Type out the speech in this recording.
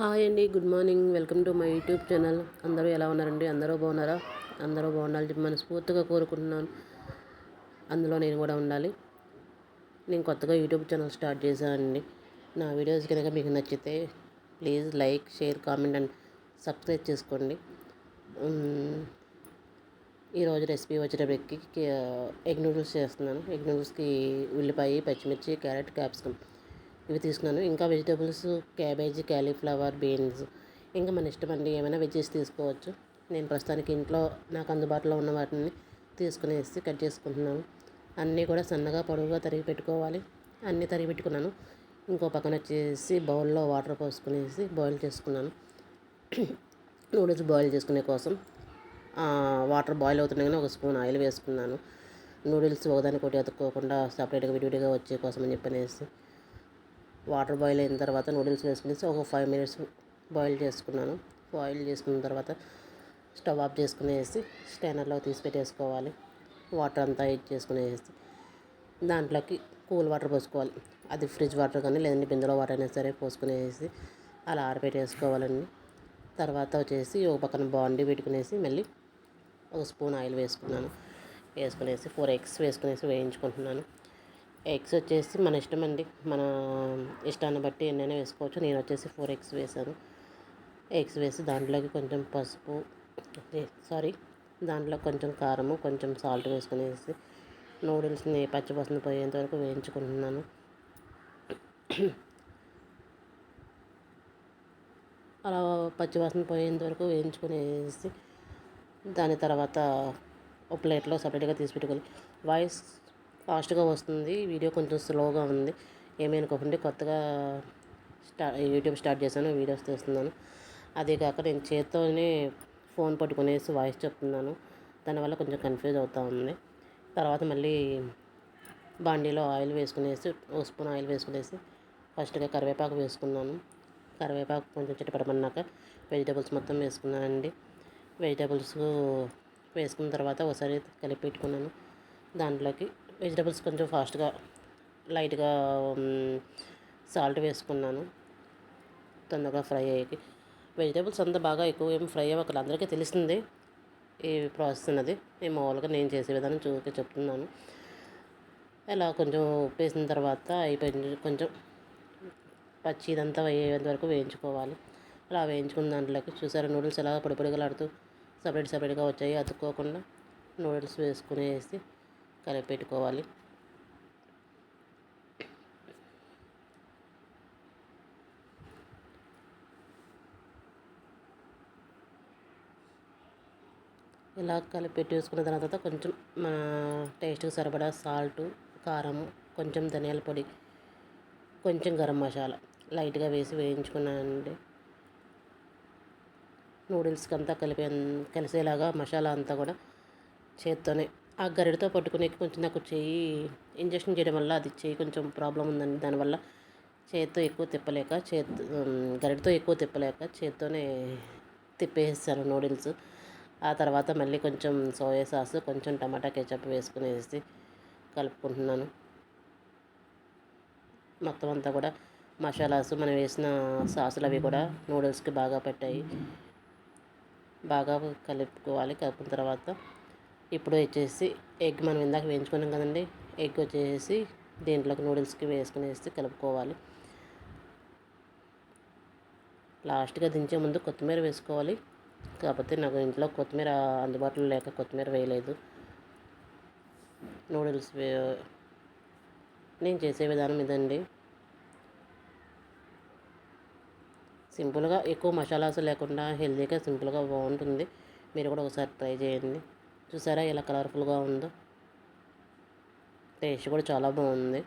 Hi అండి good morning. Welcome to my YouTube channel. అందరూ ఎలా ఉన్నారండి? అందరూ బాగున్నారా? అందరూ బాగుండాలి చెప్పి మనస్ఫూర్తిగా కోరుకుంటున్నాను. అందులో నేను కూడా ఉండాలి. నేను కొత్తగా యూట్యూబ్ ఛానల్ స్టార్ట్ చేశానండి. నా వీడియోస్ కనుక మీకు నచ్చితే please like share comment and subscribe చేసుకోండి. ఈరోజు రెసిపీ వచ్చేటప్పటికి ఎగ్ నూడిల్స్ చేస్తున్నాను. ఎగ్ నూడిల్స్కి ఉల్లిపాయ పచ్చిమిర్చి క్యారెట్ క్యాప్సికమ్. ఇవి తీసుకున్నాను. ఇంకా వెజిటేబుల్స్ క్యాబేజీ క్యాలీఫ్లవర్ బీన్స్ ఇంకా మన ఇష్టం అండి ఏమైనా వెజ్జెస్ తీసుకోవచ్చు. నేను ప్రస్తుతానికి ఇంట్లో నాకు అందుబాటులో ఉన్న వాటిని తీసుకునేసి కట్ చేసుకుంటున్నాను. అన్నీ కూడా సన్నగా పొడవుగా తరిగి పెట్టుకోవాలి. అన్నీ తరిగి పెట్టుకున్నాను. ఇంకో పక్కన వచ్చేసి బౌల్లో వాటర్ పోసుకునేసి బాయిల్ చేసుకున్నాను. నూడిల్స్ బాయిల్ చేసుకునే కోసం. వాటర్ బాయిల్ అవుతుండగానే ఒక స్పూన్ ఆయిల్ వేసుకున్నాను. నూడిల్స్ ఒకదానికొకటి అతుక్కోకుండా సపరేట్గా విడివిడిగా వచ్చే కోసం అని చెప్పనేసి వాటర్ బాయిల్ అయిన తర్వాత నూడిల్స్ వేసుకునేసి ఒక ఫైవ్ మినిట్స్ బాయిల్ చేసుకున్నాను. బాయిల్ చేసుకున్న తర్వాత స్టవ్ ఆఫ్ చేసుకునేసి స్టైనర్లో తీసి పెట్టేసుకోవాలి. వాటర్ అంతా హీట్ చేసుకునేసి దాంట్లోకి కూల్ వాటర్ పోసుకోవాలి. అది ఫ్రిడ్జ్ వాటర్ కానీ లేదంటే బిందెలో వాటర్ అయినా సరే పోసుకునేసి అలా ఆరబెట్టేసుకోవాలండి. తర్వాత వచ్చేసి ఒక పక్కన బాండీ పెట్టుకునేసి మళ్ళీ ఒక స్పూన్ ఆయిల్ వేసుకున్నాను. వేసుకునేసి ఫోర్ ఎగ్స్ వేసుకునేసి వేయించుకుంటున్నాను. ఎగ్స్ వచ్చేసి మన ఇష్టం అండి. మన ఇష్టాన్ని బట్టి ఎన్నైనా వేసుకోవచ్చు. నేను వచ్చేసి ఫోర్ ఎగ్స్ వేసాను ఎగ్స్ వేసి దాంట్లోకి కొంచెం పసుపు సారీ దాంట్లో కొంచెం కారము కొంచెం సాల్ట్ వేసుకునేసి నూడిల్స్ని పచ్చివాసన పోయేంత వరకు వేయించుకుంటున్నాను. అలా పచ్చివాసన పోయేంత వరకు వేయించుకునేసి దాని తర్వాత ఒక ప్లేట్లో సపరేట్గా తీసి పెట్టుకోవాలి. వాయిస్ ఫాస్ట్గా వస్తుంది. వీడియో కొంచెం స్లోగా ఉంది. ఏమీ కొత్తగా స్టా యూట్యూబ్ స్టార్ట్ చేశాను. వీడియోస్ తీస్తున్నాను. అదే కాక నేను చేత్తోనే ఫోన్ పట్టుకునేసి వాయిస్ చెప్తున్నాను. దానివల్ల కొంచెం కన్ఫ్యూజ్ అవుతూ ఉంది. తర్వాత మళ్ళీ బాండీలో ఆయిల్ వేసుకునేసి ఒక స్పూన్ ఆయిల్ వేసుకునేసి ఫస్ట్గా కరివేపాకు వేసుకున్నాను. కరివేపాకు కొంచెం చిట్టపడమన్నాక వెజిటేబుల్స్ మొత్తం వేసుకున్నానండి. వెజిటేబుల్స్ వేసుకున్న తర్వాత ఒకసారి కలిపి పెట్టుకున్నాను. దాంట్లోకి వెజిటేబుల్స్ కొంచెం ఫాస్ట్గా లైట్గా సాల్ట్ వేసుకున్నాను. తొందరగా ఫ్రై అయ్యేకి. వెజిటేబుల్స్ అంతా బాగా ఎక్కువ ఏం ఫ్రై అవ్వకలేదు అందరికీ తెలిసింది ఈ ప్రాసెస్ అన్నది. నేను మామూలుగా నేను చేసే విధానం చూసి చెప్తున్నాను. ఇలా కొంచెం ఉప్పు వేసిన తర్వాత అయిపోయింది. కొంచెం పచ్చి ఇదంతా అయ్యేంత వరకు వేయించుకోవాలి. అలా వేయించుకున్న దాంట్లోకి చూసారా నూడిల్స్ ఎలా పొడిపొడిగలాడుతూ సపరేట్ సపరేట్గా వచ్చాయి. అతుక్కోకుండా నూడిల్స్ వేసుకునేసి కలిపెట్టుకోవాలి ఇలా కలిపెట్టేసుకున్న తర్వాత కొంచెం మన టేస్ట్కి సరిపడా సాల్ట్ కారం కొంచెం ధనియాల పొడి కొంచెం గరం మసాలా లైట్గా వేసి వేయించుకున్నానండి. నూడిల్స్కి అంతా కలిపి కలిసేలాగా మసాలా అంతా కూడా చేత్తోనే ఆ గరిటతో పట్టుకునే కొంచెం నాకు చేయి ఇంజక్షన్ చేయడం వల్ల అది చేయి కొంచెం ప్రాబ్లం ఉందండి. దానివల్ల చేత్తో ఎక్కువ తిప్పలేక చేతి గరిటతో ఎక్కువ తిప్పలేక చేత్తోనే తిప్పేసాను నూడిల్స్. ఆ తర్వాత మళ్ళీ కొంచెం సోయా సాస్ కొంచెం టమాటా కెచప్ వేసుకునేసి కలుపుకుంటున్నాను. మొత్తం అంతా కూడా మసాలాస్ మనం వేసిన సాసులు అవి కూడా నూడిల్స్కి బాగా పెట్టాయి. బాగా కలుపుకోవాలి. కలుపుకున్న తర్వాత ఇప్పుడు వచ్చేసి ఎగ్ మనం ఇందాక వేయించుకున్నాం కదండి. ఎగ్ వచ్చేసి దీంట్లోకి నూడిల్స్కి వేసుకునేసి కలుపుకోవాలి. లాస్ట్గా దించే ముందు కొత్తిమీర వేసుకోవాలి. కాకపోతే నాకు ఇంట్లో కొత్తిమీర అందుబాటులో లేక కొత్తిమీర వేయలేదు. నూడిల్స్ వే నేను చేసే విధానం ఇదండి. సింపుల్గా ఎక్కువ మసాలాస్ లేకుండా హెల్తీగా సింపుల్గా బాగుంటుంది. మీరు కూడా ఒకసారి ట్రై చేయండి. చూసారా ఇలా కలర్ఫుల్గా ఉందో? టేస్ట్ కూడా చాలా బాగుంది.